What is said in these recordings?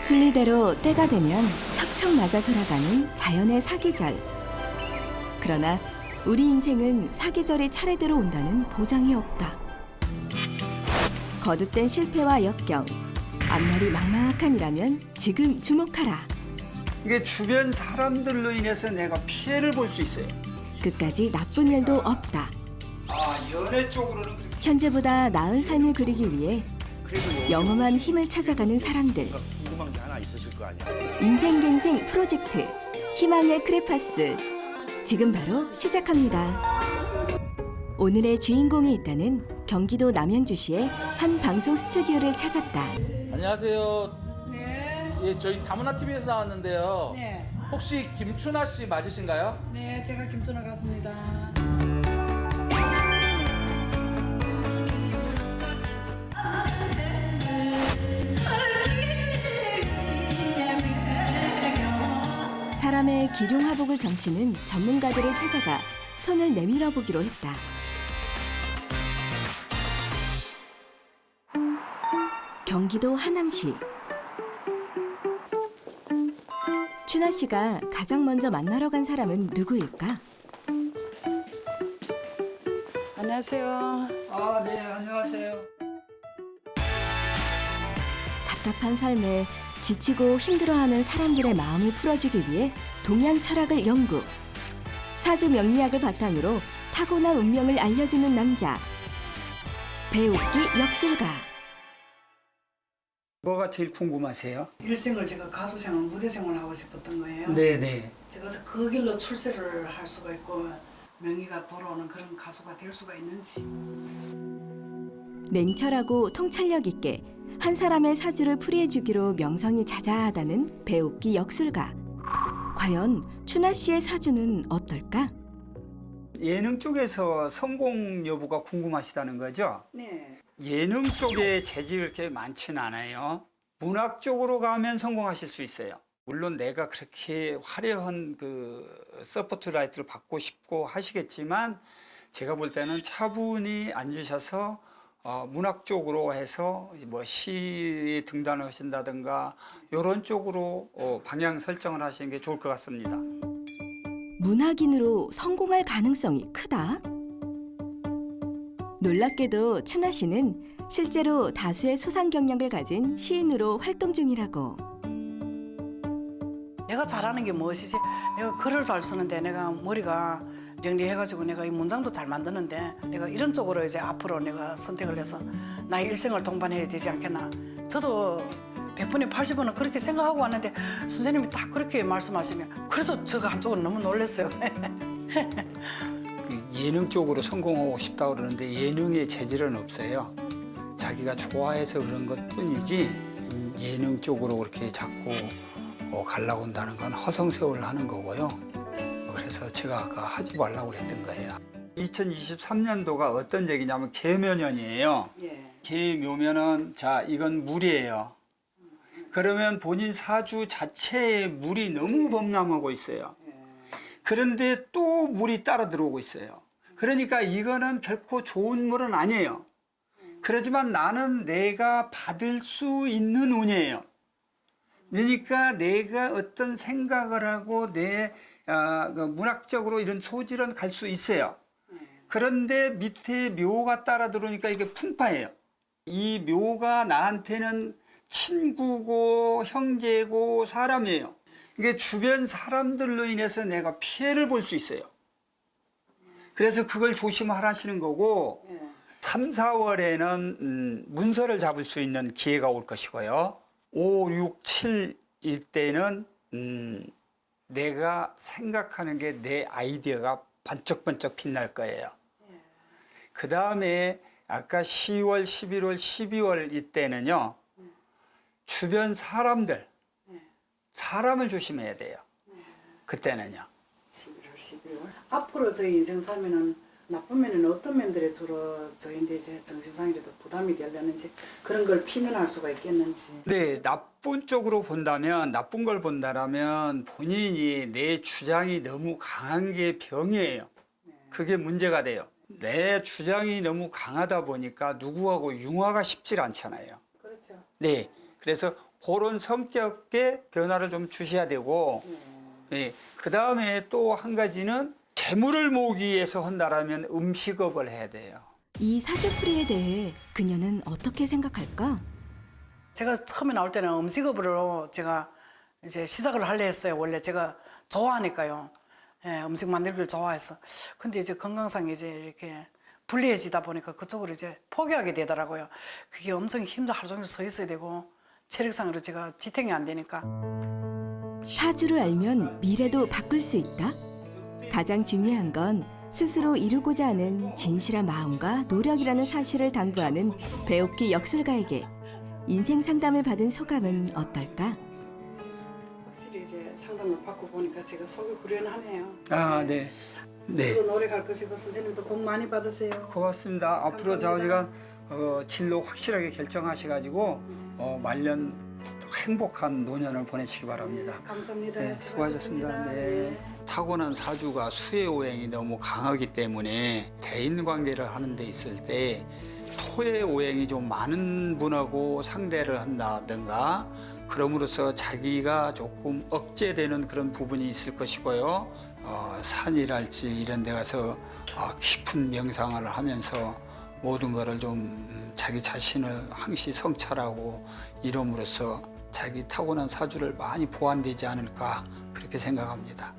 순리대로 때가 되면 척척 맞아 돌아가는 자연의 사계절. 그러나 우리 인생은 사계절이 차례대로 온다는 보장이 없다. 거듭된 실패와 역경, 앞날이 막막한이라면 지금 주목하라. 이게 주변 사람들로 인해서 내가 피해를 볼 수 있어요. 끝까지 나쁜 일도 없다. 아 연애 쪽으로는 현재보다 나은 삶을 그리기 위해 그래도 영험한 힘을 찾아가는 사람들. 거 아니야? 인생갱생 프로젝트 희망의 크레파스 지금 바로 시작합니다. 오늘의 주인공이 있다는 경기도 남양주시의 한 방송 스튜디오를 찾았다. 안녕하세요. 네, 예, 저희 다문화 TV에서 나왔는데요. 네, 혹시 김춘아 씨 맞으신가요? 네, 제가 김준호 같습니다. 사람의 기룡 화복을 점치는 전문가들을 찾아가 손을 내밀어 보기로 했다. 경기도 하남시 춘아 씨가 가장 먼저 만나러 간 사람은 누구일까? 안녕하세요. 아 네 안녕하세요. 답답한 삶에 지치고 힘들어하는 사람들의 마음을 풀어주기 위해 동양 철학을 연구. 사주 명리학을 바탕으로 타고난 운명을 알려주는 남자. 배우기 역술가. 뭐가 제일 궁금하세요? 일생을 제가 가수 생활, 무대 생활을 하고 싶었던 거예요. 네네. 제가 그 길로 출세를 할 수가 있고 명의가 돌아오는 그런 가수가 될 수가 있는지. 냉철하고 통찰력 있게 한 사람의 사주를 풀이해주기로 명성이 자자하다는 배우기 역술가. 과연 춘하 씨의 사주는 어떨까? 예능 쪽에서 성공 여부가 궁금하시다는 거죠? 네. 예능 쪽에 재질이 그렇게 많지는 않아요. 문학 쪽으로 가면 성공하실 수 있어요. 물론 내가 그렇게 화려한 그 서포트라이트를 받고 싶고 하시겠지만 제가 볼 때는 차분히 앉으셔서 어, 문학 쪽으로 해서 뭐시 등단을 하신다든가 이런 쪽으로 어, 방향 설정을 하시는 게 좋을 것 같습니다. 문학인으로 성공할 가능성이 크다? 놀랍게도 춘하 씨는 실제로 다수의 수상 경력을 가진 시인으로 활동 중이라고. 내가 잘하는 게 무엇이지? 내가 글을 잘 쓰는데 내가 머리가 영리해가지고 내가 이 문장도 잘 만드는데 내가 이런 쪽으로 이제 앞으로 내가 선택을 해서 나의 일생을 동반해야 되지 않겠나. 저도 100분에 80분은 그렇게 생각하고 왔는데 선생님이 딱 그렇게 말씀하시면 그래도 제가 한쪽은 너무 놀랐어요. 그 예능 쪽으로 성공하고 싶다 그러는데 예능의 재질은 없어요. 자기가 좋아해서 그런 것 뿐이지 음, 예능 쪽으로 그렇게 자꾸 어, 한다는 건 허송세월을 하는 거고요. 그래서 제가 아까 하지 말라고 그랬던 거예요. 2023년도가 어떤 얘기냐면 개묘년이에요. 예. 개묘면은 자 이건 물이에요. 그러면 본인 사주 자체에 물이 너무 범람하고 있어요. 그런데 또 물이 따라 들어오고 있어요. 그러니까 이거는 결코 좋은 물은 아니에요. 그렇지만 나는 내가 받을 수 있는 운이에요. 그러니까 내가 어떤 생각을 하고 내 아, 그 문학적으로 이런 소질은 갈 수 있어요. 그런데 밑에 묘가 따라 들어오니까 이게 풍파예요. 이 묘가 나한테는 친구고 형제고 사람이에요. 이게 주변 사람들로 인해서 내가 피해를 볼 수 있어요. 그래서 그걸 조심하라시는 거고 예. 3, 4월에는 음, 문서를 잡을 수 있는 기회가 올 것이고요. 5, 6, 7일 때는 음, 내가 생각하는 게 내 아이디어가 번쩍번쩍 빛날 거예요. 그 다음에 아까 10월, 11월, 12월 이때는요. 주변 사람들, 사람을 조심해야 돼요. 그때는요. 11월, 12월. 앞으로 저희 인생 살면은 나쁜 면은 어떤 면들이 주로 저희인데 이제 정신상이라도 부담이 되려는지 그런 걸 피면할 수가 있겠는지. 네, 나쁜 쪽으로 본다면, 나쁜 걸 본다라면 본인이 내 주장이 너무 강한 게 병이에요. 그게 문제가 돼요. 내 주장이 너무 강하다 보니까 누구하고 융화가 쉽질 않잖아요. 그렇죠. 네. 그래서 그런 성격의 변화를 좀 주셔야 되고 예, 그 다음에 또 한 가지는 재물을 모으기 위해서 한다라면 음식업을 해야 돼요. 이 사주풀이에 대해 그녀는 어떻게 생각할까? 제가 처음에 나올 때는 음식업으로 제가 이제 시작을 하려 했어요. 원래 제가 좋아하니까요. 예, 음식 만들기를 좋아해서. 근데 이제 건강상 이제 이렇게 불리해지다 보니까 그쪽으로 이제 포기하게 되더라고요. 그게 엄청 힘들어 하루 종일 서 있어야 되고 체력상으로 제가 지탱이 안 되니까. 사주를 알면 미래도 바꿀 수 있다? 가장 중요한 건 스스로 이루고자 하는 진실한 마음과 노력이라는 사실을 당부하는 배옥기 역술가에게 인생 상담을 받은 소감은 어떨까? 확실히 이제 상담을 받고 보니까 제가 속이 후련하네요. 아, 네. 네. 저도 노력할 것이고 선생님도 복 많이 받으세요. 고맙습니다. 앞으로 감사합니다. 좌우지간 어, 진로 확실하게 결정하셔가지고 어, 말년 행복한 노년을 보내시기 바랍니다. 감사합니다. 네, 수고하셨습니다. 네. 타고난 사주가 수의 오행이 너무 강하기 때문에 대인 관계를 하는 데 있을 때 토의 오행이 좀 많은 분하고 상대를 한다든가 그럼으로써 자기가 조금 억제되는 그런 부분이 있을 것이고요. 어, 산이랄지 이런 데 가서 어, 깊은 명상을 하면서 모든 것을 좀 음, 자기 자신을 항시 성찰하고 이름으로써 자기 타고난 사주를 많이 보완되지 않을까 그렇게 생각합니다.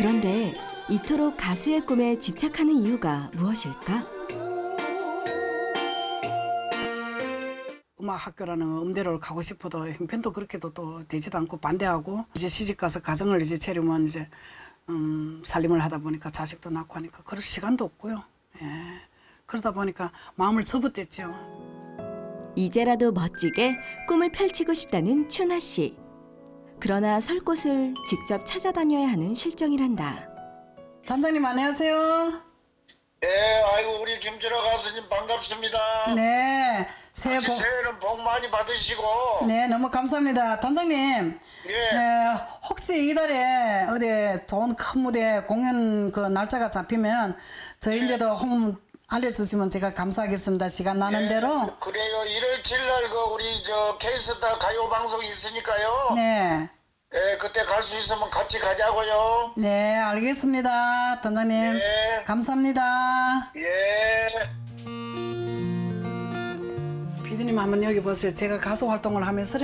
그런데 이토록 가수의 꿈에 집착하는 이유가 무엇일까? 음악 학교라는 음대로를 가고 싶어도 형편도 그렇게도 또 되지도 않고 반대하고 이제 시집 가서 가정을 이제 차리면 이제 음, 살림을 하다 보니까 자식도 낳고 하니까 그럴 시간도 없고요. 예. 그러다 보니까 마음을 접어댔죠. 이제라도 멋지게 꿈을 펼치고 싶다는 춘하 씨. 그러나 설 곳을 직접 찾아다녀야 하는 실정이란다. 단장님 안녕하세요. 네, 아이고 우리 김준호 가수님 반갑습니다. 네. 새해 복 새해는 복 많이 받으시고. 네, 너무 감사합니다. 단장님. 예. 에, 혹시 이달에 어디 좋은 큰 무대 공연 그 날짜가 잡히면 저희인데도 홍 알려주시면 제가 감사하겠습니다. 시간 나는 대로. 그래요. 1월 7일 그 우리 저 케이스타 가요 방송 있으니까요. 네. 예, 그때 갈 수 있으면 같이 가자고요. 네, 알겠습니다. 단장님. 네. 감사합니다. 예. 피디님 한번 여기 보세요. 제가 가수 활동을 하면서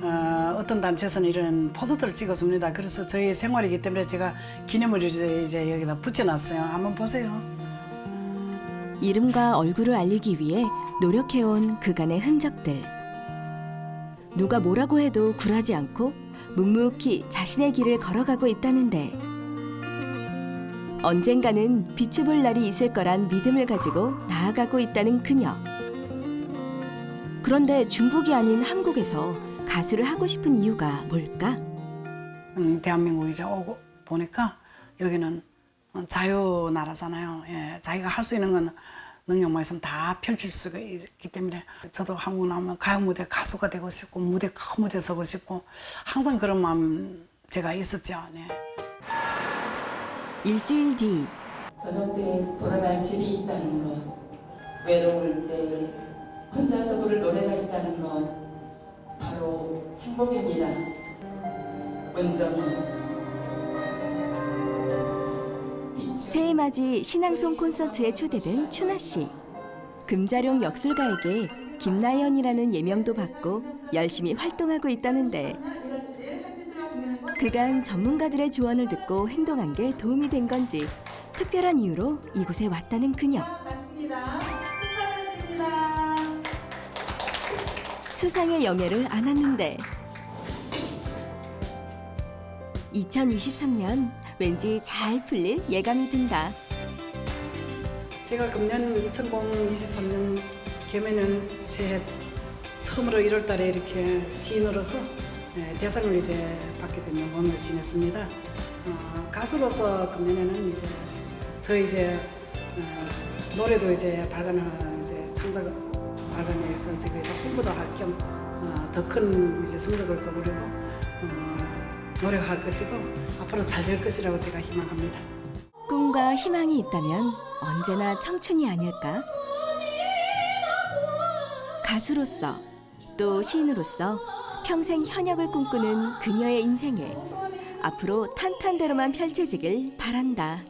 어, 어떤 단체에서는 이런 포스터를 찍었습니다. 그래서 저희 생활이기 때문에 제가 기념을 이제, 이제 여기다 붙여놨어요. 한번 보세요. 이름과 얼굴을 알리기 위해 노력해온 그간의 흔적들. 누가 뭐라고 해도 굴하지 않고 묵묵히 자신의 길을 걸어가고 있다는데 언젠가는 빛을 볼 날이 있을 거란 믿음을 가지고 나아가고 있다는 그녀. 그런데 중국이 아닌 한국에서 가수를 하고 싶은 이유가 뭘까? 음, 대한민국 이제 오고 보니까 여기는 자유 나라잖아요. 예, 자기가 할 수 있는 건 능력만 있으면 다 펼칠 수가 있기 때문에 저도 한국 나오면 가요 무대 가수가 되고 싶고 무대 큰 무대 서고 싶고 항상 그런 마음 제가 있었죠. 네. 일주일 뒤 저녁 때 돌아갈 집이 있다는 것, 외로울 때 혼자서 부를 노래가 있다는 것, 바로 행복입니다. 은정이 새해 맞이 신앙송 콘서트에 초대된 춘하 씨. 금자룡 역술가에게 김나연이라는 예명도 받고 열심히 활동하고 있다는데 그간 전문가들의 조언을 듣고 행동한 게 도움이 된 건지 특별한 이유로 이곳에 왔다는 그녀. 수상의 영예를 안았는데 2023년 왠지 잘 풀릴 예감이 든다. 제가 금년 2023년 개면은 새해 처음으로 1월 달에 이렇게 시인으로서 예, 대상을 이제 받게 된 영광을 지냈습니다. 어, 가수로서 금년에는 이제 저 이제 어, 노래도 이제 발간하 이제 창작 발간해서 제가 이제 홍보도 할 겸 더큰 이제 성적을 거두려고 어, 노력할 것이고 앞으로 잘 될 것이라고 제가 희망합니다. 꿈 꿈과 희망이 있다면 언제나 청춘이 아닐까? 가수로서 또 시인으로서 평생 현역을 꿈꾸는 그녀의 인생에 앞으로 탄탄대로만 펼쳐지길 바란다.